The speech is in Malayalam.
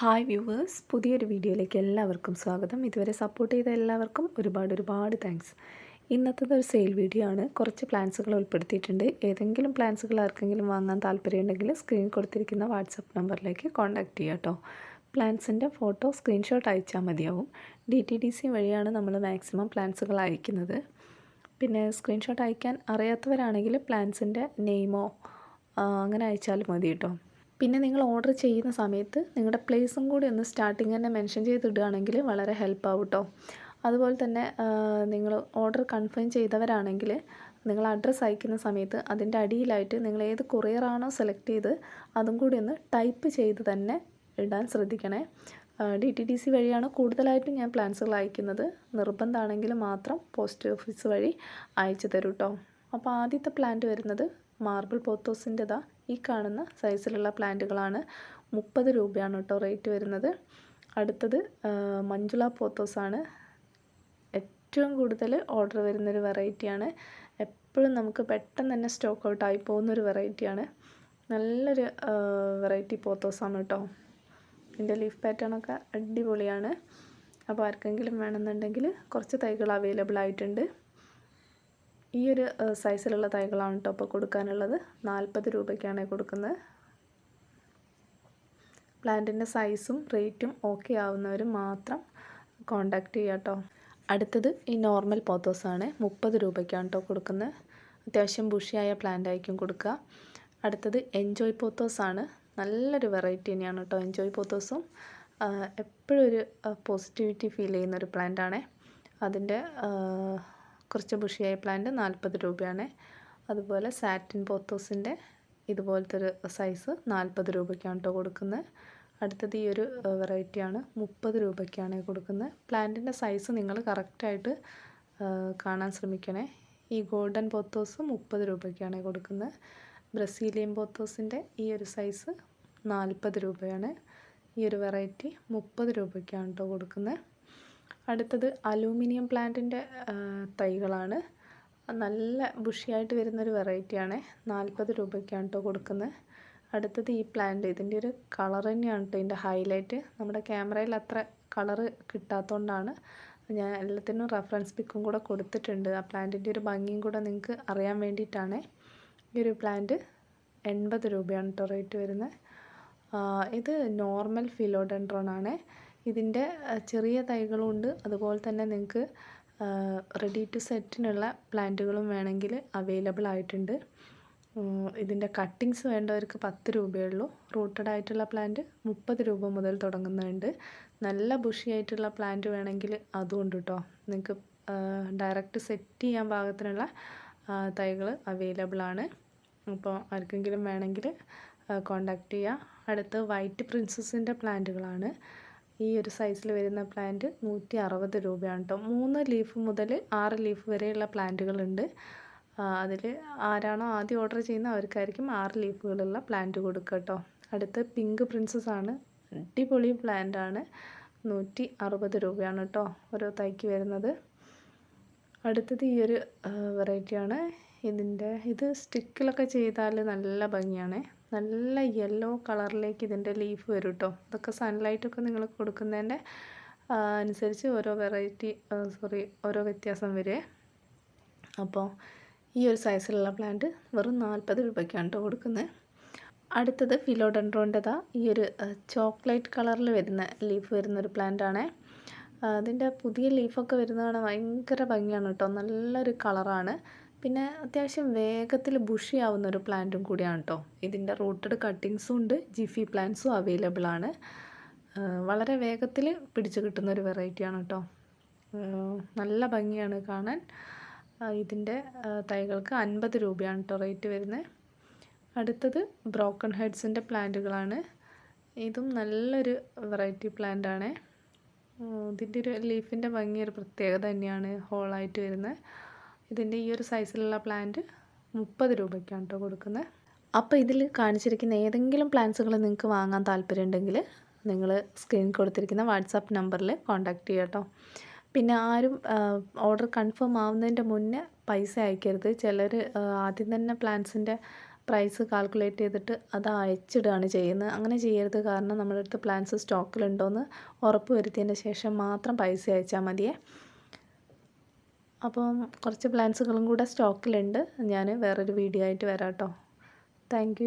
ഹായ് വ്യൂവേഴ്സ് പുതിയൊരു വീഡിയോയിലേക്ക് എല്ലാവർക്കും സ്വാഗതം. ഇതുവരെ സപ്പോർട്ട് ചെയ്ത എല്ലാവർക്കും ഒരുപാട് ഒരുപാട് താങ്ക്സ് ഇന്നത്തത് ഒരു സെയിൽ വീഡിയോ ആണ്. കുറച്ച് പ്ലാൻസുകൾ ഉൾപ്പെടുത്തിയിട്ടുണ്ട്. ഏതെങ്കിലും പ്ലാൻസുകൾ ആർക്കെങ്കിലും വാങ്ങാൻ താല്പര്യമുണ്ടെങ്കിൽ സ്ക്രീൻ കൊടുത്തിരിക്കുന്ന വാട്സപ്പ് നമ്പറിലേക്ക് കോൺടാക്റ്റ് ചെയ്യുക കേട്ടോ പ്ലാൻസിന്റെ ഫോട്ടോ സ്ക്രീൻഷോട്ട് അയച്ചാൽ മതിയാവും. ഡി ടി ഡി സി വഴിയാണ് നമ്മൾ മാക്സിമം പ്ലാൻസുകൾ അയക്കുന്നത്. പിന്നെ സ്ക്രീൻഷോട്ട് അയക്കാൻ അറിയാത്തവരാണെങ്കിൽ പ്ലാൻസിന്റെ നെയിമോ അങ്ങനെ അയച്ചാലും മതി കേട്ടോ പിന്നെ നിങ്ങൾ ഓർഡർ ചെയ്യുന്ന സമയത്ത് നിങ്ങളുടെ പ്ലേസും കൂടി ഒന്ന് സ്റ്റാർട്ടിങ് തന്നെ മെൻഷൻ ചെയ്തിടുകയാണെങ്കിൽ വളരെ ഹെൽപ്പ് ആവും കേട്ടോ അതുപോലെ തന്നെ നിങ്ങൾ ഓർഡർ കൺഫേം ചെയ്തവരാണെങ്കിൽ നിങ്ങൾ അഡ്രസ്സ് അയക്കുന്ന സമയത്ത് അതിന്റെ അടിയിലായിട്ട് നിങ്ങൾ ഏത് കൊറിയറാണോ സെലക്ട് ചെയ്ത് അതും കൂടി ഒന്ന് ടൈപ്പ് ചെയ്ത് തന്നെ ഇടാൻ ശ്രദ്ധിക്കണേ. ഡി ടി ഡി സി വഴിയാണ് കൂടുതലായിട്ടും ഞാൻ പ്ലാൻസുകൾ അയക്കുന്നത്. നിർബന്ധമാണെങ്കിൽ മാത്രം പോസ്റ്റ് ഓഫീസ് വഴി അയച്ചു തരും കേട്ടോ അപ്പോൾ ആദ്യത്തെ പ്ലാന്റ് വരുന്നത് മാർബിൾ പോത്തോസിന്റെതാ ഈ കാണുന്ന സൈസിലുള്ള പ്ലാന്റുകളാണ് മുപ്പത് രൂപയാണ് കേട്ടോ റേറ്റ് വരുന്നത്. അടുത്തത് മഞ്ജുള പോത്തോസാണ്. ഏറ്റവും കൂടുതൽ ഓർഡർ വരുന്നൊരു വെറൈറ്റിയാണ് എപ്പോഴും നമുക്ക് പെട്ടെന്ന് തന്നെ സ്റ്റോക്ക് ഔട്ടായി പോകുന്നൊരു വെറൈറ്റിയാണ് നല്ലൊരു വെറൈറ്റി പോത്തോസാണ് കേട്ടോ ഇതിന്റെ ലീഫ് പാറ്റേണൊക്കെ അടിപൊളിയാണ്. അപ്പോൾ ആർക്കെങ്കിലും വേണമെന്നുണ്ടെങ്കിൽ കുറച്ച് തൈകൾ അവൈലബിൾ ആയിട്ടുണ്ട്. ഈ ഒരു സൈസിലുള്ള തൈകളാണ് കേട്ടോ കൊടുക്കാനുള്ളത്. നാൽപ്പത് രൂപയ്ക്കാണ് കൊടുക്കുന്നത്. പ്ലാന്റിന്റെ സൈസും റേറ്റും ഓക്കെ ആവുന്നവർ മാത്രം കോണ്ടാക്ട് ചെയ്യുക കേട്ടോ അടുത്തത് ഈ നോർമൽ പോത്തോസാണ്. മുപ്പത് രൂപയ്ക്കാണ് കേട്ടോ കൊടുക്കുന്നത്. അത്യാവശ്യം ബുഷിയായ പ്ലാന്റ് ആയിരിക്കും കൊടുക്കുക. അടുത്തത് എൻജോയ് പോത്തോസാണ്. നല്ലൊരു വെറൈറ്റി തന്നെയാണ് കേട്ടോ എൻജോയ് പോത്തോസും. എപ്പോഴും ഒരു പോസിറ്റിവിറ്റി ഫീൽ ചെയ്യുന്ന ഒരു പ്ലാന്റ് ആണേ അതിന്റെ കുറച്ച് ബുഷിയായ പ്ലാന്റ് നാൽപ്പത് രൂപയാണ്. അതുപോലെ സാറ്റിൻ പോത്തോസിന്റെ ഇതുപോലത്തെ ഒരു സൈസ് നാൽപ്പത് രൂപയ്ക്കാണ് കേട്ടോ കൊടുക്കുന്നത്. അടുത്തത് ഈ ഒരു വെറൈറ്റിയാണ് മുപ്പത് രൂപയ്ക്കാണ് കൊടുക്കുന്നത്. പ്ലാന്റിന്റെ സൈസ് നിങ്ങൾ കറക്റ്റായിട്ട് കാണാൻ ശ്രമിക്കണേ. ഈ ഗോൾഡൻ പോത്തോസ് മുപ്പത് രൂപയ്ക്കാണ് കൊടുക്കുന്നത്. ബ്രസീലിയൻ പോത്തോസിന്റെ ഈ ഒരു സൈസ് നാൽപ്പത് രൂപയാണ്. ഈ ഒരു വെറൈറ്റി മുപ്പത് രൂപയ്ക്കാണ് കേട്ടോ കൊടുക്കുന്നത്. അടുത്തത് അലൂമിനിയം പ്ലാന്റിന്റെ തൈകളാണ്. നല്ല ബുഷിയായിട്ട് വരുന്നൊരു വെറൈറ്റിയാണ്. നാൽപ്പത് രൂപയ്ക്കാണ് കേട്ടോ കൊടുക്കുന്നത്. അടുത്തത് ഈ പ്ലാന്റ് ഇതിന്റെ ഒരു കളർ തന്നെയാണ് കേട്ടോ ഇതിന്റെ ഹൈലൈറ്റ്. നമ്മുടെ ക്യാമറയിൽ അത്ര കളറ് കിട്ടാത്തതുകൊണ്ടാണ് ഞാൻ എല്ലാത്തിനും റെഫറൻസ് പിക്കും കൂടെ കൊടുത്തിട്ടുണ്ട്. ആ പ്ലാന്റിന്റെ ഒരു ഭംഗിയും കൂടെ നിങ്ങൾക്ക് അറിയാൻ വേണ്ടിയിട്ടാണ്. ഈ ഒരു പ്ലാന്റ് എൺപത് രൂപയാണ് കേട്ടോ റേറ്റ് വരുന്നത്. ഇത് നോർമൽ ഫിലോഡെൻഡ്രോൺ ആണ്. ഇതിന്റെ ചെറിയ തൈകളുണ്ട്. അതുപോലെ തന്നെ നിങ്ങൾക്ക് റെഡി ടു സെറ്റിനുള്ള പ്ലാന്റുകളും വേണമെങ്കിൽ അവൈലബിൾ ആയിട്ടുണ്ട്. ഇതിന്റെ കട്ടിങ്സ് വേണ്ടവർക്ക് പത്ത് രൂപയേ ഉള്ളൂ. റൂട്ടഡ് ആയിട്ടുള്ള പ്ലാന്റ് മുപ്പത് രൂപ മുതൽ തുടങ്ങുന്നുണ്ട്. നല്ല ബുഷി ആയിട്ടുള്ള പ്ലാന്റ് വേണമെങ്കിൽ അതുകൊണ്ട് കേട്ടോ നിങ്ങൾക്ക് ഡയറക്റ്റ് സെറ്റ് ചെയ്യാൻ പാകത്തിനുള്ള തൈകൾ അവൈലബിൾ ആണ്. അപ്പോൾ ആർക്കെങ്കിലും വേണമെങ്കിൽ കോണ്ടാക്ട് ചെയ്യുക അടുത്ത് വൈറ്റ് പ്രിൻസസിന്റെ പ്ലാന്റുകളാണ് ഈ ഒരു സൈസിൽ വരുന്ന പ്ലാന്റ് നൂറ്റി അറുപത് രൂപയാണ് കേട്ടോ മൂന്ന് ലീഫ് മുതൽ ആറ് ലീഫ് വരെയുള്ള പ്ലാന്റുകളുണ്ട് അതിൽ ആരാണോ ആദ്യം ഓർഡർ ചെയ്യുന്ന അവർക്കായിരിക്കും ആറ് ലീഫുകളുള്ള പ്ലാന്റ് കൊടുക്കുക കേട്ടോ അടുത്ത് പിങ്ക് പ്രിൻസസ് ആണ്. അടിപൊളി പ്ലാന്റ് ആണ്. നൂറ്റി അറുപത് രൂപയാണ് കേട്ടോ ഓരോ തൈക്ക് വരുന്നത്. അടുത്തത് ഈ ഒരു വെറൈറ്റിയാണ് ഇതിന്റെ ഇത് സ്റ്റിക്കിലൊക്കെ ചെയ്താൽ നല്ല ഭംഗിയാണ്. നല്ല യെല്ലോ കളറിലേക്ക് ഇതിന്റെ ലീഫ് വരും കേട്ടോ ഇതൊക്കെ സൺലൈറ്റൊക്കെ നിങ്ങൾ കൊടുക്കുന്നതിന്റെ അനുസരിച്ച് ഓരോ വെറൈറ്റി സോറി ഓരോ വ്യത്യാസം വരെ. അപ്പോൾ ഈ ഒരു സൈസിലുള്ള പ്ലാന്റ് വെറും നാൽപ്പത് രൂപയ്ക്കാണ് കേട്ടോ കൊടുക്കുന്നത് അടുത്തത് ഫിലോഡൻഡ്രോന്റെതാ ഈ ഒരു ചോക്ലേറ്റ് കളറിൽ വരുന്ന ലീഫ് വരുന്ന ഒരു പ്ലാന്റ് ആണ് അതിന്റെ പുതിയ ലീഫൊക്കെ വരുന്നതാണ് ഭയങ്കര ഭംഗിയാണ് കേട്ടോ നല്ലൊരു കളറാണ് പിന്നെ അത്യാവശ്യം വേഗത്തിൽ ബുഷി ആവുന്ന ഒരു പ്ലാന്റും കൂടിയാണ് കേട്ടോ ഇതിന്റെ റൂട്ടഡ് കട്ടിങ്സും ഉണ്ട് ജിഫി പ്ലാന്റ്സും അവൈലബിൾ ആണ്. വളരെ വേഗത്തിൽ പിടിച്ചു കിട്ടുന്ന ഒരു വെറൈറ്റിയാണ് കേട്ടോ നല്ല ഭംഗിയാണ് കാണാൻ. ഇതിന്റെ തൈകൾക്ക് അൻപത് രൂപയാണ് കേട്ടോ റേറ്റ് വരുന്നത് അടുത്തത് ബ്രോക്കൺ ഹെഡ്സിന്റെ പ്ലാന്റുകളാണ്. ഇതും നല്ലൊരു വെറൈറ്റി പ്ലാന്റാണ് ഇതിന്റെ ഒരു ലീഫിന്റെ ഭംഗി ഒരു പ്രത്യേകത തന്നെയാണ് ഹോളായിട്ട് വരുന്നത് ഇതിന്റെ ഈ ഒരു സൈസിലുള്ള പ്ലാന്റ് മുപ്പത് രൂപയ്ക്കാണ് കേട്ടോ കൊടുക്കുന്നത്. അപ്പോൾ ഇതിൽ കാണിച്ചിരിക്കുന്ന ഏതെങ്കിലും പ്ലാന്റ്സുകൾ നിങ്ങൾക്ക് വാങ്ങാൻ താല്പര്യമുണ്ടെങ്കിൽ നിങ്ങൾ സ്ക്രീൻ കൊടുത്തിരിക്കുന്ന വാട്സാപ്പ് നമ്പറിൽ കോൺടാക്റ്റ് ചെയ്യുക കേട്ടോ പിന്നെ ആരും ഓർഡർ കൺഫേം ആവുന്നതിന്റെ മുന്നേ പൈസ അയക്കരുത്. ചിലർ ആദ്യം തന്നെ പ്ലാന്റ്സിന്റെ പ്രൈസ് കാൽക്കുലേറ്റ് ചെയ്തിട്ട് അത് അയച്ചിടുകയാണ് ചെയ്യുന്നത്. അങ്ങനെ ചെയ്യരുത്. കാരണം നമ്മുടെ അടുത്ത് പ്ലാൻസ് സ്റ്റോക്കിലുണ്ടോയെന്ന് ഉറപ്പ് വരുത്തിയതിന് ശേഷം മാത്രം പൈസ അയച്ചാൽ മതിയേ. അപ്പം കുറച്ച് പ്ലാൻസുകളും കൂടെ സ്റ്റോക്കിലുണ്ട്. ഞാൻ വേറൊരു വീഡിയോ ആയിട്ട് വരാം കേട്ടോ താങ്ക്